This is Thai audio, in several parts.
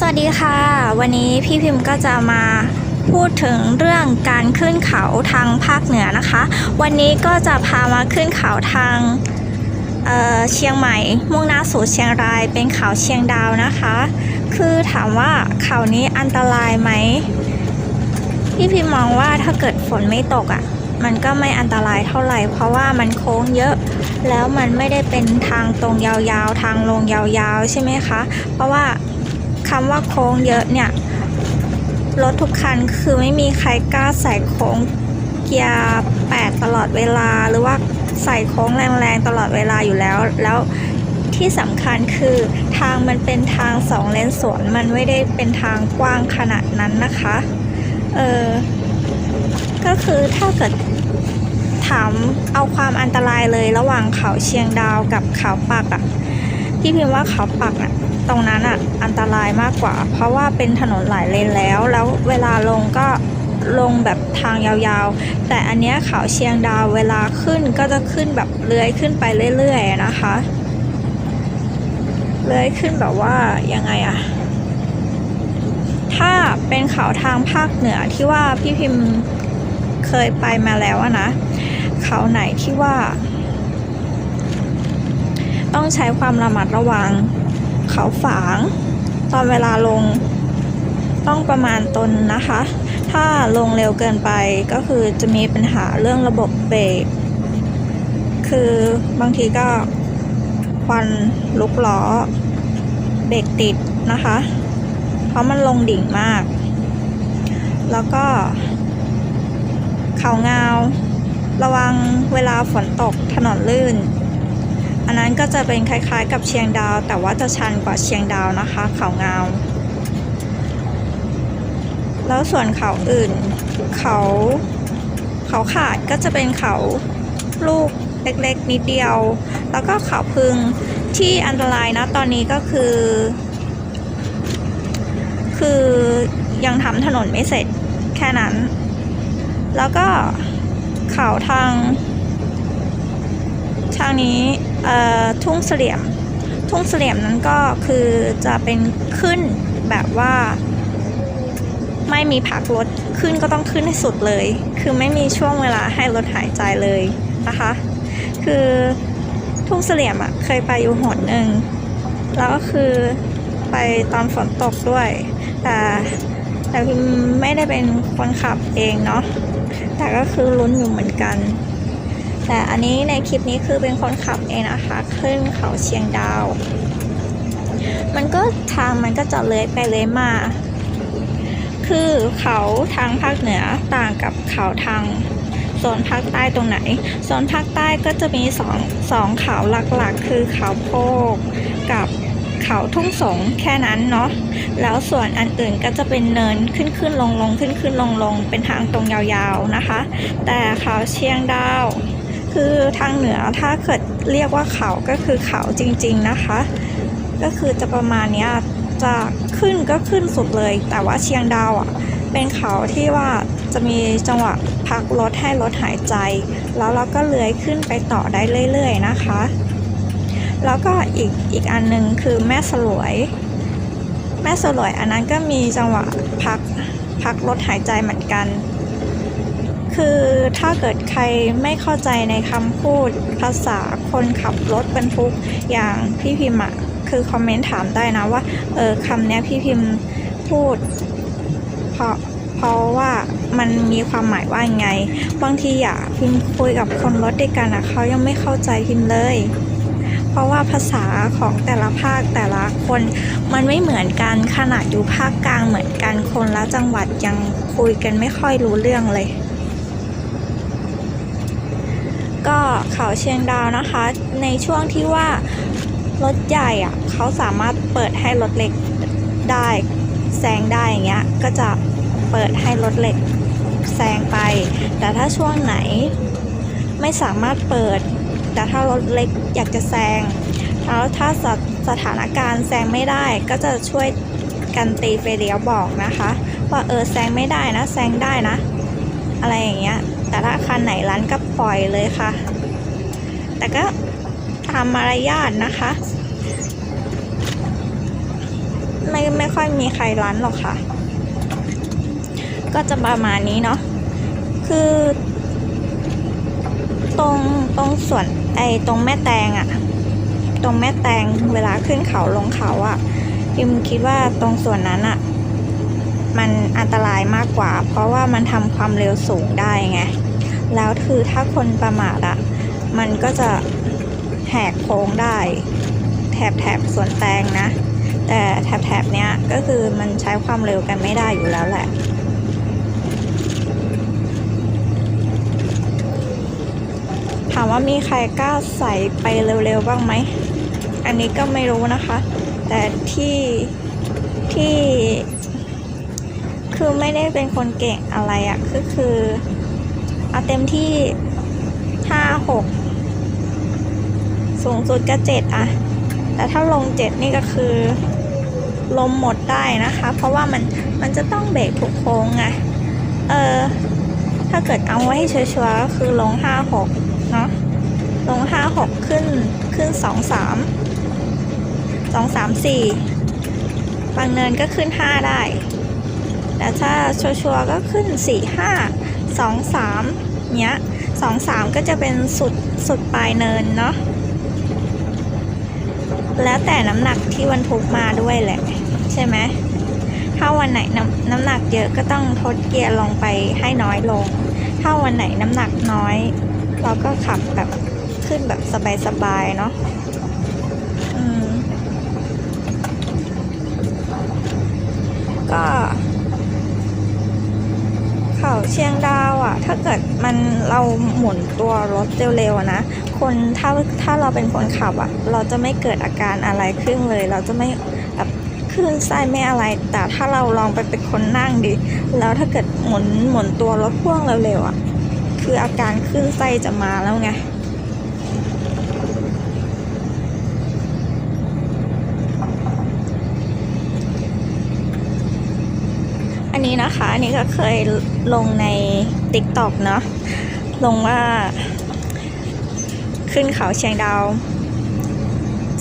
สวัสดีค่ะ วันนี้พี่พิมพ์ก็จะมาพูดถึงเรื่องการขึ้นเขาทางภาคเหนือนะคะ วันนี้ก็จะพามาขึ้นเขาทางเเชียงใหม่ มุ่งหน้าสู่เชียงรายเป็นเขาเชียงดาวนะคะ คือถามว่าเขานี้อันตรายไหมพี่พิมพ์มองว่าถ้าเกิดฝนไม่ตกอะ่ะมันก็ไม่อันตรายเท่าไหร่ เพราะว่ามันโค้งเยอะ แล้วมันไม่ได้เป็นทางตรงยาวๆ ทางลงยาวๆ ใช่ไหมคะ เพราะว่า คำว่าโค้งเยอะเนี่ย รถทุกคันคือไม่มีใครกล้าใส่โค้งเกียร์แปดตลอดเวลาหรือว่าใส่โค้งแรงๆตลอดเวลาอยู่แล้ว แล้วที่สำคัญคือทางมันเป็นทางสองเลนสวนมันไม่ได้เป็นทางกว้างขนาดนั้นนะคะ เออก็คือถ้าเกิดถามเอาความอันตรายเลยระหว่างเขาเชียงดาวกับเขาปักอะพี่พิมพ์ว่าเขาปักอะ ตรงนั้นอะอันตรายมากกว่า เพราะว่าเป็นถนนหลายเลนแล้ว แล้วเวลาลงก็ลงแบบทางยาวๆ แต่อันเนี้ยเขาเชียงดาวเวลาขึ้นก็จะขึ้นแบบเลื้อยขึ้นไปเรื่อยๆนะคะเลื้อยขึ้นแบบว่ายังไงอะถ้าเป็นเขาทางภาคเหนือที่ว่าพี่พิมพ์เคยไปมาแล้วนะ เขาไหนที่ว่า ต้องใช้ความระมัดระวัง เขาฝาง ตอนเวลาลงต้องประมาณตนนะคะ ถ้าลงเร็วเกินไปก็คือจะมีปัญหาเรื่องระบบเบรกคือบางทีก็ควันลุกล้อเบรกติดนะคะ เพราะมันลงดิ่งมาก แล้วก็ เขาเงา ระวังเวลาฝนตกถนนลื่น อันนั้นก็จะเป็นคล้ายๆ กับเชียงดาว แต่ว่าจะชันกว่าเชียงดาวนะคะเขาเงา แล้วส่วนเขาอื่น เขาเขาขาดก็จะเป็นเขาลูกเล็กๆนิดเดียว แล้วก็เขาพึงที่อันตรายนะตอนนี้ก็คือ คือยังทำถนนไม่เสร็จแค่นั้น แล้วก็เขาทางทางนี้ ทุ่งเสลี่ยม ทุ่งเสลี่ยมนั้นก็คือจะเป็นขึ้นแบบว่า ไม่มีพักรถขึ้นก็ต้องขึ้นให้สุดเลย คือไม่มีช่วงเวลาให้รถหายใจเลยนะคะ คือทุ่งเสลี่ยมอะเคยไปอยู่หนหนึ่งแล้วก็คือไปตอนฝนตกด้วย แต่แต่พิมไม่ได้เป็นคนขับเองเนาะแต่ก็คือลุ้นอยู่เหมือนกัน แต่อันนี้ในคลิปนี้คือเป็นคนขับเองนะคะ ขึ้นเขาเชียงดาว มันก็ทางมันก็จะเลื้อยไปเลื้อยมา คือเขาทางภาคเหนือต่างกับเขาทางโซนภาคใต้ตรงไหน โซนภาคใต้ก็จะมีสองสองเขาหลักๆ คือเขาโพกกับเขาทุ่งสงแค่นั้นเนาะ แล้วส่วนอันอื่นก็จะเป็นเนินขึ้นขึ้นลงลงขึ้นขึ้นลงลงเป็นทางตรงยาวๆนะคะ แต่เขาเชียงดาว คือทางเหนือถ้าเกิดเรียกว่าเขาก็คือเขาจริง ๆนะคะ ก็คือจะประมาณนี้จะขึ้นก็ขึ้นสุดเลย แต่ว่าเชียงดาวอะ เป็นเขาที่ว่าจะมีจังหวะพักรถให้รถหายใจ แล้วเราก็เลื้อยขึ้นไปต่อได้เรื่อย ๆ นะคะ แล้วก็อีกอีกอันหนึงคือแม่สลวย แม่สลวยอันนั้นก็มีจังหวะพักพักรถหายใจเหมือนกัน คือถ้าเกิดใครไม่เข้าใจในคำพูดภาษาคนขับรถบรรทุกอย่างพี่พิมพ์อะคือคอมเมนต์ถามได้นะว่าเออคำเนี้ยพี่พิมพ์พูดเพราะเพราะว่ามันมีความหมายว่ายังไง บางทีอะพิมพ์คุยกับคนรถด้วยกันอะเขายังไม่เข้าใจพิมพ์เลย เพราะว่าภาษาของแต่ละภาคแต่ละคนมันไม่เหมือนกันขนาดอยู่ภาคกลางเหมือนกันคนละจังหวัดยังคุยกันไม่ค่อยรู้เรื่องเลย ก็เขาเชียงดาวนะคะ ในช่วงที่ว่ารถใหญ่อะเขาสามารถเปิดให้รถเล็กได้แซงได้อย่างเงี้ยก็จะเปิดให้รถเล็กแซงไป แต่ถ้าช่วงไหนไม่สามารถเปิด แต่ถ้ารถเล็กอยากจะแซงแล้วถ้าสถสถานการณ์แซงไม่ได้ก็จะช่วยกันตีไฟเลี้ยวบอกนะคะ ว่าเออแซงไม่ได้นะแซงได้นะ อะไรอย่างเงี้ยแต่ถ้าคันไหนร้านก็ปล่อยเลยค่ะ แต่ก็ตามมารยาทนะคะ ไม่ไม่ค่อยมีใครรั้นหรอกค่ะ ก็จะประมาณนี้เนาะคือ ตรงตรงส่วนไอ้ตรงแม่แตงอะตรงแม่แตงเวลาขึ้นเขาลงเขาอะพิมคิดว่าตรงส่วนนั้นอะมันอันตรายมากกว่า เพราะว่ามันทำความเร็วสูงได้ไง แล้วคือถ้าคนประมาทอะ มันก็จะแหกโค้งได้ แถบแถบส่วนแตงนะ แต่แถบแถบเนี้ยก็คือมันใช้ความเร็วกันไม่ได้อยู่แล้วแหละ ถามว่ามีใครกล้าใส่ไปเร็วๆบ้างไหม อันนี้ก็ไม่รู้นะคะ แต่ที่ที่คือไม่ได้เป็นคนเก่งอะไรอะก็คือเอาเต็มที่ ห้าหกสูงสุดก็เจ็ดอะแต่ถ้าลงเจ็ดนี่ก็คือลมหมดได้นะคะ เพราะว่ามันมันจะต้องเบรกถูกโค้งไงเออถ้าเกิดเอาไว้ให้ชัวร์ก็คือลงห้าหกเนาะลงห้าหกขึ้นขึ้นสองสามสองสามสี่บางเนินก็ขึ้นห้าได้ แต่ถ้าชัวร์ก็ขึ้นสี่ห้าสองสามเนี้ย สองสามก็จะเป็นสุดสุดปลายเนินเนาะแล้วแต่น้ำหนักที่บรรทุกมาด้วยแหละ ใช่ไหมถ้าวันไหนน้ำน้ำหนักเยอะก็ต้องทดเกียร์ลงไปให้น้อยลง ถ้าวันไหนน้ำหนักน้อย เราก็ขับแบบขึ้นแบบสบายๆเนาะก็ เขาเชียงดาวอะ่ะ ถ้าเกิดมันเราหมุนตัวรถเร็วๆนะ คนถ้าถ้าเราเป็นคนขับอะ่ะ เราจะไม่เกิดอาการอะไรขึ้นเลย เราจะไม่แบบคลื่นไส้ไม่อะไร แต่ถ้าเราลองไปเป็นคนนั่งดิ แล้วถ้าเกิดหมุนหมุนตัวรถพ่วงเร็วๆอะ่ะ คืออาการคลื่นไส้จะมาแล้วไง อันนี้นะคะอันนี้ก็เคยลงใน TikTok เนาะลงว่า ขึ้นเขาเชียงดาว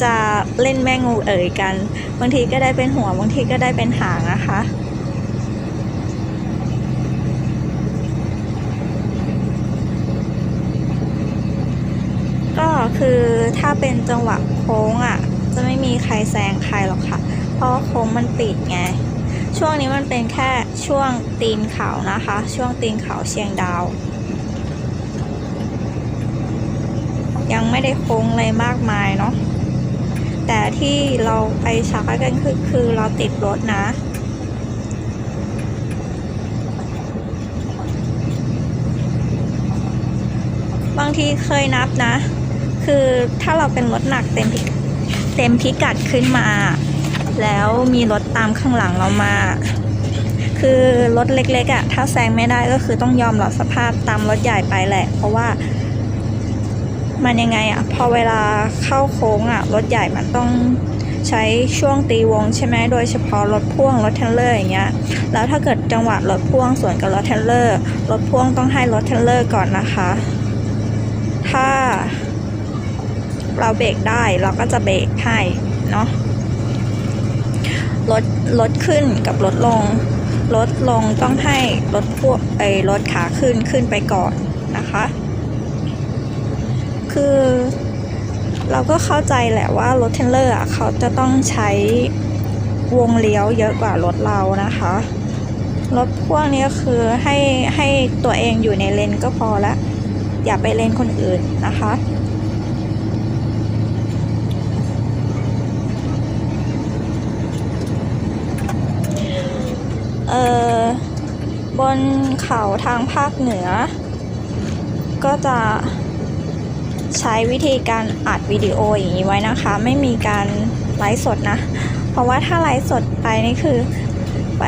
จะเล่นแม่งูเอ๋ยกัน บางทีก็ได้เป็นหัว บางทีก็ได้เป็นหางนะคะก็คือถ้าเป็นจังหวะโค้งอะ จะไม่มีใครแซงใครหรอกค่ะ เพราะโค้งมันปิดไง ช่วงนี้มันเป็นแค่ช่วงตีนเขานะคะ ช่วงตีนเขาเชียงดาว ยังไม่ได้โค้งเลยมากมายเนาะแต่ที่เราไปช้ากันคือคือเราติดรถนะบางทีเคยนับนะ คือถ้าเราเป็นรถหนักเต็มเต็มพิกัดขึ้นมา แล้วมีรถตามข้างหลังเรามา คือรถเล็กๆอะ่ะ ถ้าแซงไม่ได้ก็คือต้องยอมรับสภาพตามรถใหญ่ไปแหละ เพราะว่า มันยังไงอะ่ะ พอเวลาเข้าโค้งอะ่ะ รถใหญ่มันต้องใช้ช่วงตีวงใช่ไหมโดยเฉพาะรถพ่วงรถเทรลเลอร์อย่างเงี้ย แล้วถ้าเกิดจังหวะรถพ่วงสวนกับรถเทรลเลอร์ รถพ่วงต้องให้รถเทรลเลอร์ก่อนนะคะ ถ้าเราเบรกได้เราก็จะเบรกให้เนาะ รถรถขึ้นกับรถลงรถลงต้องให้รถพวกไอ้รถขาขึ้นขึ้นไปก่อนนะคะ คือเราก็เข้าใจแหละว่ารถเทรลเลอร์เขาจะต้องใช้วงเลี้ยวเยอะกว่ารถเรานะคะ รถพวงนี้คือให้ให้ตัวเองอยู่ในเลนก็พอละ อย่าไปเลนคนอื่นนะคะ เอ่อบนเขาทางภาคเหนือ ก็จะใช้วิธีการอัดวิดีโออย่างนี้ไว้นะคะ ไม่มีการไลฟ์สดนะ เพราะว่าถ้าไลฟ์สดไปนี่คือไป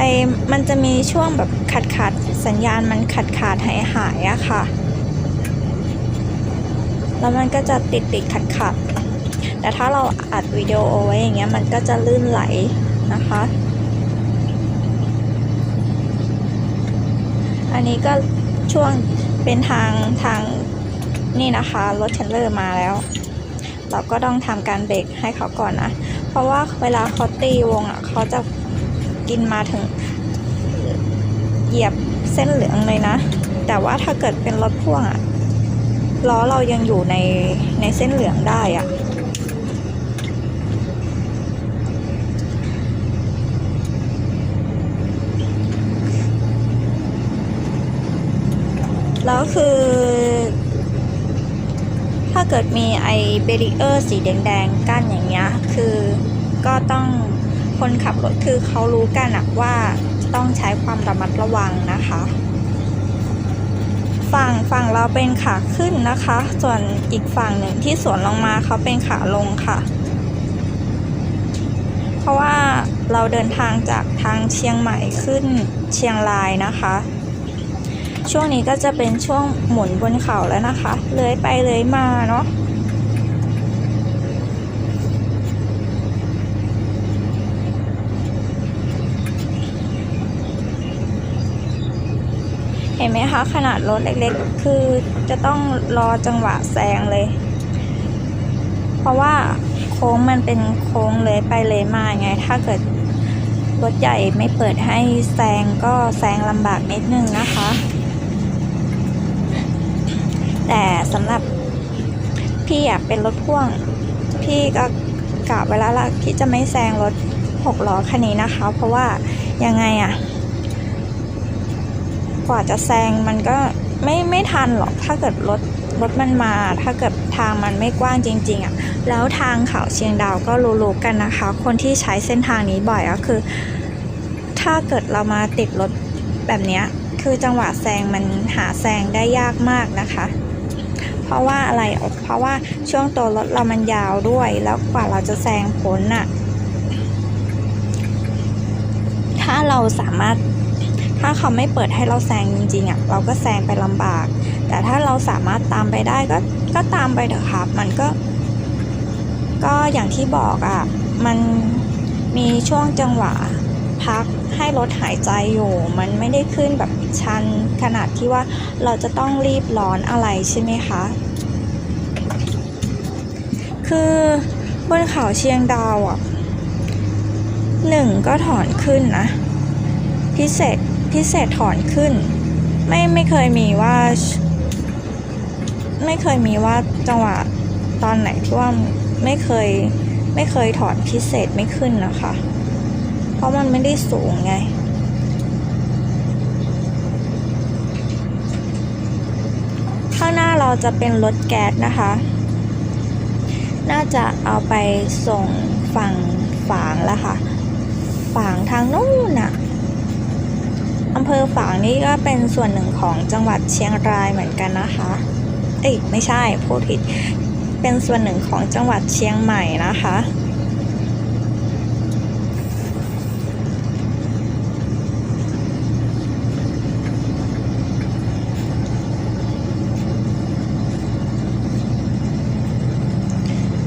มันจะมีช่วงแบบขัดขัดๆสัญญาณมันขัดขาดหายหายๆอะค่ะ แล้วมันก็จะติดติดขัดขัดๆแต่ถ้าเราอัดวิดีโอไว้อย่างเงี้ยมันก็จะลื่นไหลนะคะ อันนี้ก็ช่วงเป็นทางทางนี่นะคะรถเทรลเลอร์มาแล้ว เราก็ต้องทำการเบรกให้เขาก่อนนะ เพราะว่าเวลาเขาตีวงอะเขาจะกินมาถึงเหยียบเส้นเหลืองเลยนะ แต่ว่าถ้าเกิดเป็นรถพ่วงอะล้อเรายังอยู่ในในเส้นเหลืองได้อะ แล้วคือ ถ้าเกิดมีไอเบรีเออร์สีแดงๆกั้นอย่างเงี้ย คือก็ต้องคนขับรถคือเขารู้กันอะว่าต้องใช้ความระมัดระวังนะคะ ฝั่งฝั่งเราเป็นขาขึ้นนะคะ ส่วนอีกฝั่งหนึ่งที่สวนลงมาเขาเป็นขาลงค่ะ เพราะว่าเราเดินทางจากทางเชียงใหม่ขึ้นเชียงรายนะคะ ช่วงนี้ก็จะเป็นช่วงหมุนบนเขาแล้วนะคะ เลยไปเลยมาเนาะเห็นไหมคะ ขนาดรถเล็กๆ คือจะต้องรอจังหวะแซงเลย เพราะว่าโค้งมันเป็นโค้งเลยไปเลยมาไง ถ้าเกิดรถใหญ่ไม่เปิดให้แซงก็แซงลำบากนิดนึงนะคะ แต่สำหรับพี่อยากเป็นรถพ่วง พี่ก็กะไว้แล้วล่ะพี่จะไม่แซงรถหกล้อคันนี้นะคะ เพราะว่ายังไงอะกว่าจะแซงมันก็ไม่ไม่ทันหรอกถ้าเกิดรถรถมันมา ถ้าเกิดทางมันไม่กว้างจริง ๆอะแล้วทางเขาเชียงดาวก็รู้ๆกันนะคะ คนที่ใช้เส้นทางนี้บ่อยก็คือ ถ้าเกิดเรามาติดรถแบบนี้คือจังหวะแซงมันหาแซงได้ยากมากนะคะ เพราะว่าอะไรเพราะว่าช่วงตัวรถเรามันยาวด้วย แล้วกว่าเราจะแซงพ้นน่ะถ้าเราสามารถถ้าเขาไม่เปิดให้เราแซงจริงๆอะเราก็แซงไปลำบาก แต่ถ้าเราสามารถตามไปได้ก็ก็ตามไปเถอะครับ มันก็ ก็อย่างที่บอกอะ มันมีช่วงจังหวะพักให้รถหายใจอยู่ มันไม่ได้ขึ้นแบบ ชันขนาดที่ว่าเราจะต้องรีบร้อนอะไรใช่ไหมคะ คือบนเขาเชียงดาวอะหนึ่งก็ถอนขึ้นนะ พิเศษพิเศษถอนขึ้น ไม่ไม่เคยมีว่า ไม่เคยมีว่าจังหวะตอนไหนที่ว่าไม่เคยไม่เคยถอนพิเศษไม่ขึ้นนะคะ เพราะมันไม่ได้สูงไง ข้างหน้าเราจะเป็นรถแก๊สนะคะ น่าจะเอาไปส่งฝั่งฝางแล้วค่ะ ฝางทางนู้นน่ะอำเภอฝางนี่ก็เป็นส่วนหนึ่งของจังหวัดเชียงรายเหมือนกันนะคะ เอ้ยไม่ใช่พูดผิด เป็นส่วนหนึ่งของจังหวัดเชียงใหม่นะคะ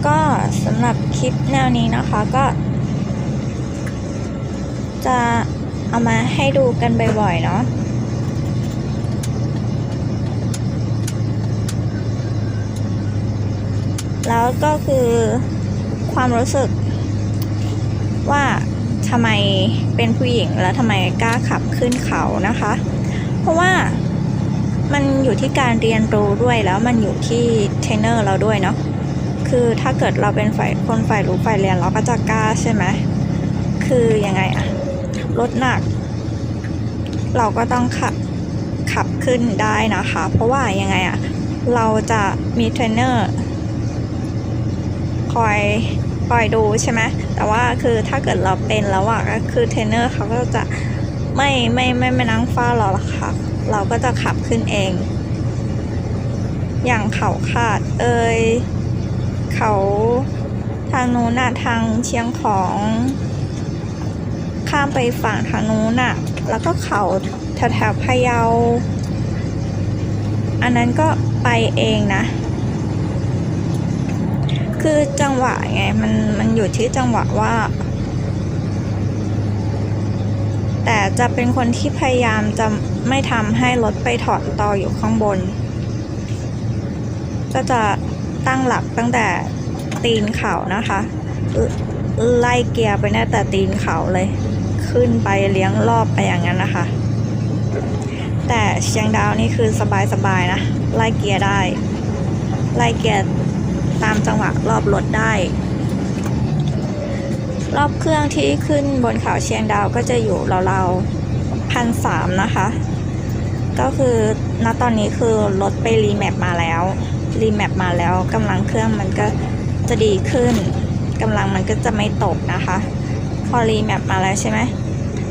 ก็สำหรับค ลิปแนวนี้นะคะก็จะเอามาให้ดูกันบ่อยๆเนาะแล้วก็คือความรู้สึกว่าทำไมเป็นผู้หญิงแล้วทำไมกล้าขับขึ้นเขานะคะ เพราะว่ามันอยู่ที่การเรียนรู้ด้วยแล้วมันอยู่ที่เทรนเนอร์เราด้วยเนาะ คือถ้าเกิดเราเป็นฝ่ายคนฝ่ายรู้ฝ่ายเรียนเราก็จะกล้าใช่ไหมคือยังไงอะรถหนัก เราก็ต้องขับขับขึ้นได้นะคะ เพราะว่ายังไงอะเราจะมีเทรนเนอร์คอยคอยดูใช่ไหมแต่ว่าคือถ้าเกิดเราเป็นแล้วอะก็คือเทรนเนอร์เขาก็จะไม่ไม่ไม่ไม่นั่งเฝ้าเราหรอกค่ะ เราก็จะขับขึ้นเอง อย่างเขาขาดเอ่ย เขาทางนู้นน่ะทางเชียงของข้ามไปฝั่งทางนู้นน่ะแล้วก็เขาแถวๆพะเยา อันนั้นก็ไปเองนะ คือจังหวะไงมันมันอยู่ที่จังหวะว่า แต่จะเป็นคนที่พยายามจะไม่ทำให้รถไปถอดต่ออยู่ข้างบน ก็จะ ตั้งหลักตั้งแต่ตีนเขานะคะ ไล่เกียร์ไปตั้งแต่ตีนเขาเลย ขึ้นไปเลี้ยงรอบไปอย่างนั้นนะคะ แต่เชียงดาวนี่คือสบายๆนะ ไล่เกียร์ได้ ไล่เกียร์ตามจังหวะรอบรถได้ รอบเครื่องที่ขึ้นบนเขาเชียงดาวก็จะอยู่ราวๆพันสามนะคะ ก็คือณตอนนี้คือรถไปรีแมปมาแล้ว รีแมปมาแล้วกำลังเครื่องมันก็จะดีขึ้นกำลังมันก็จะไม่ตกนะคะ พอรีแมปมาแล้วใช่ไหม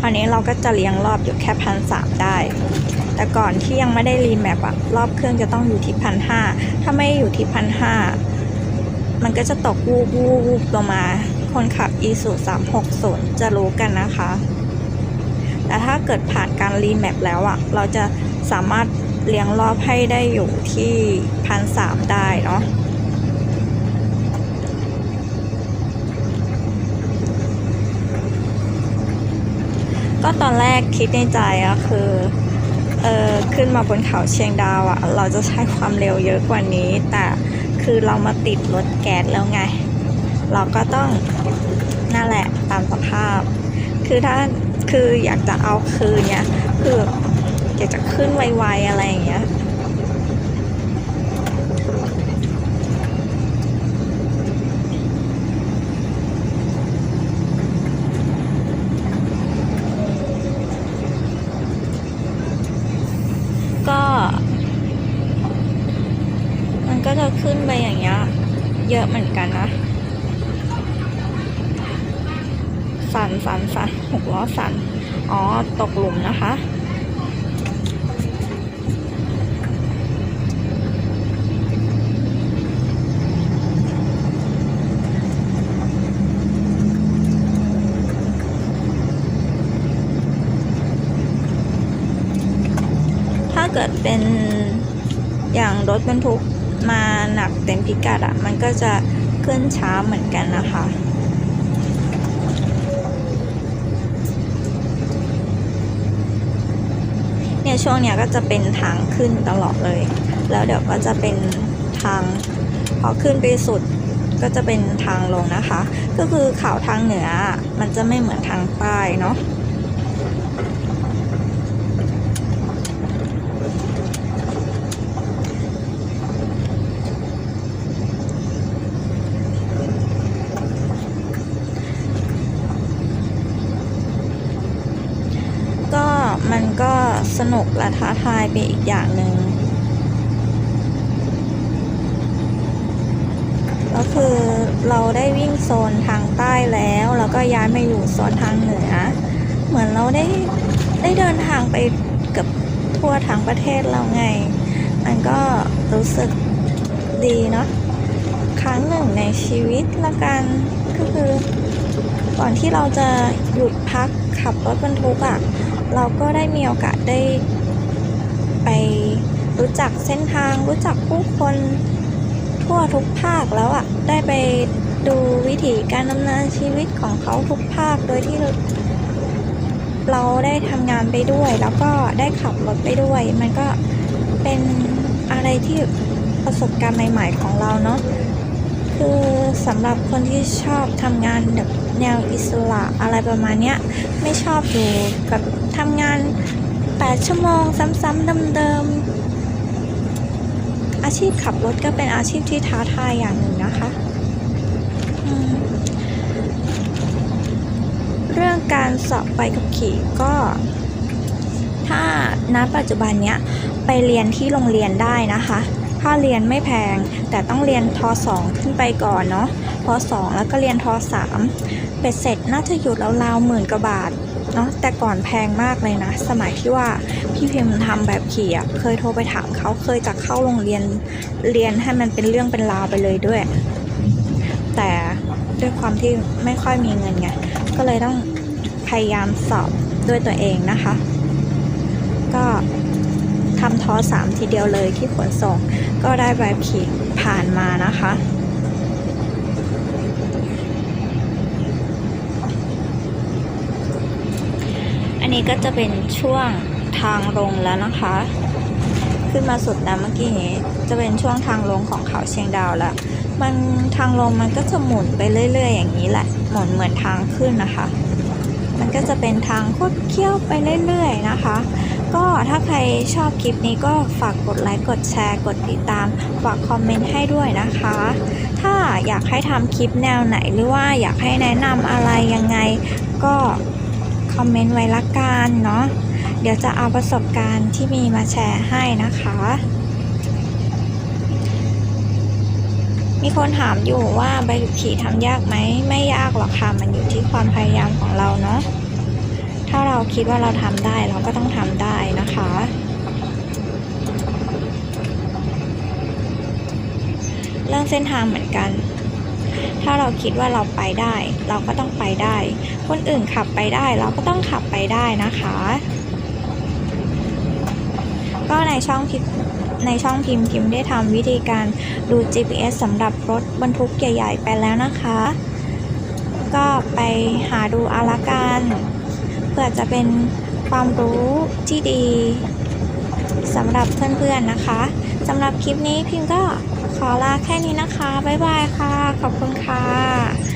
อันนี้เราก็จะเลี้ยงรอบอยู่แค่พันสามได้ แต่ก่อนที่ยังไม่ได้รีแมปอะรอบเครื่องจะต้องอยู่ที่พันห้าถ้าไม่อยู่ที่พันห้ามันก็จะตกวูบวูบวูบลงมา คนขับ e สู360จะรู้กันนะคะ แต่ถ้าเกิดผ่านการรีแมปแล้วอะเราจะสามารถ เลี้ยงรอบให้ได้อยู่ที่พันสามได้เนาะก็ตอนแรกคิดในใจอะคือเออขึ้นมาบนเขาเชียงดาวอะเราจะใช้ความเร็วเยอะกว่านี้ แต่คือเรามาติดรถแก๊สแล้วไง เราก็ต้องนั่นแหละตามสภาพ คือถ้าคืออยากจะเอาคืนเนี่ยคือ อยากจะขึ้นไวๆอะไรอย่างเงี้ยก็มันก็จะขึ้นไปอย่างเงี้ยเยอะเหมือนกันนะสันสันสันหกล้อสันอ๋อ ตกหลุมนะคะ ถ้าเกิดเป็นอย่าง รถบรรทุกมาหนักเต็มพิกัดอะมันก็จะขึ้นช้าเหมือนกันนะคะเนี่ยช่วงเนี้ยก็จะเป็นทางขึ้นตลอดเลย แล้วเดี๋ยวก็จะเป็นทางพอขึ้นไปสุดก็จะเป็นทางลงนะคะ ก็คือเขาทางเหนืออะมันจะไม่เหมือนทางใต้เนาะ ก็มันก็สนุ กและท้าทายไปอีกอย่างหนึ่งก็คือเราได้วิ่งโซนทางใต้แล้ว แล้วก็ย้ายมาอยู่โซนทางเหนือ เหมือนเราได้ได้เดินทางไปเกับทั่วทั้งประเทศเราไง มันก็รู้สึกดีเนาะครั้งหนึ่งในชีวิตละกันก็คือก่อนที่เราจะหยุดพักขับรถบรรทุกอะ่ะ เราก็ได้มีโอกาสได้ไปรู้จักเส้นทาง รู้จักผู้คนทั่วทุกภาคแล้วอะ่ะ ได้ไปดูวิถีการดำเนินชีวิตของเขาทุกภาคโดยที่เราได้ทำงานไปด้วย แล้วก็ได้ขับรถไปด้วย มันก็เป็นอะไรที่ประสบการณ์ใหม่ ๆ ของเราเนาะคือสำหรับคนที่ชอบทำงานแบบ แนวอิสระอะไรประมาณเนี้ยไม่ชอบอยู่กับทำงาน 8 ชั่วโมงซ้ำๆเดิมๆอาชีพขับรถก็เป็นอาชีพที่ท้าทายอย่างหนึ่งนะคะเรื่องการสอบใบขับขี่ก็ ถ้าณปัจจุบันเนี้ยไปเรียนที่โรงเรียนได้นะคะค่าเรียนไม่แพงแต่ต้องเรียนท 2 ขึ้นไปก่อนเนาะท2แล้วก็เรียนท 3 เป็ดเสร็จน่าจะอยู่ราวๆหมื่นกว่าบาทเนาะแต่ก่อนแพงมากเลยนะ สมัยที่ว่าพี่พิมพ์ทำแบบขี่อะเคยโทรไปถามเขาเคยจะเข้าโรงเรียนเรียนให้มันเป็นเรื่องเป็นราวไปเลยด้วย แต่ด้วยความที่ไม่ค่อยมีเงินไงก็เลยต้องพยายามสอบด้วยตัวเองนะคะ ก็ทำทอสามทีเดียวเลยที่ขนส่ง ก็ได้ใบขี่ผ่านมานะคะ นี้ก็จะเป็นช่วงทางลงแล้วนะคะ ขึ้นมาสุดแล้วเมื่อกี้นี้จะเป็นช่วงทางลงของเขาเชียงดาวแล้วมันทางลงมันก็จะหมุนไปเรื่อย ๆ อย่างนี้แหละ หมุนเหมือนทางขึ้นนะคะ มันก็จะเป็นทางคดเคี้ยวไปเรื่อย ๆ นะคะ ก็ถ้าใครชอบคลิปนี้ก็ฝากกดไลค์ กดแชร์ กดติดตาม ฝากคอมเมนต์ให้ด้วยนะคะ ถ้าอยากให้ทำคลิปแนวไหนหรือว่าอยากให้แนะนำอะไรยังไงก็ คอมเมนต์ไว้ละกันเนาะเดี๋ยวจะเอาประสบการณ์ที่มีมาแชร์ให้นะคะ มีคนถามอยู่ว่าใบขับขี่ทำยากไหมไม่ยากหรอกค่ะมันอยู่ที่ความพยายามของเราเนาะถ้าเราคิดว่าเราทำได้เราก็ต้องทำได้นะคะเรื่องเส้นทางเหมือนกัน ถ้าเราคิดว่าเราไปได้ เราก็ต้องไปได้ คนอื่นขับไปได้เราก็ต้องขับไปได้นะคะ ก็ในช่องพิมพ์ในช่องพิมพ์พิมพ์ได้ทำวิธีการดู GPS สำหรับรถบรรทุกใหญ่ ๆ ไปแล้วนะคะ ก็ไปหาดูอาละกันเพื่อจะเป็นความรู้ที่ดีสำหรับเพื่อนๆนะคะสำหรับคลิปนี้พิมพ์ก็ ขอลาแค่นี้นะคะ บ๊ายบายค่ะ ขอบคุณค่ะ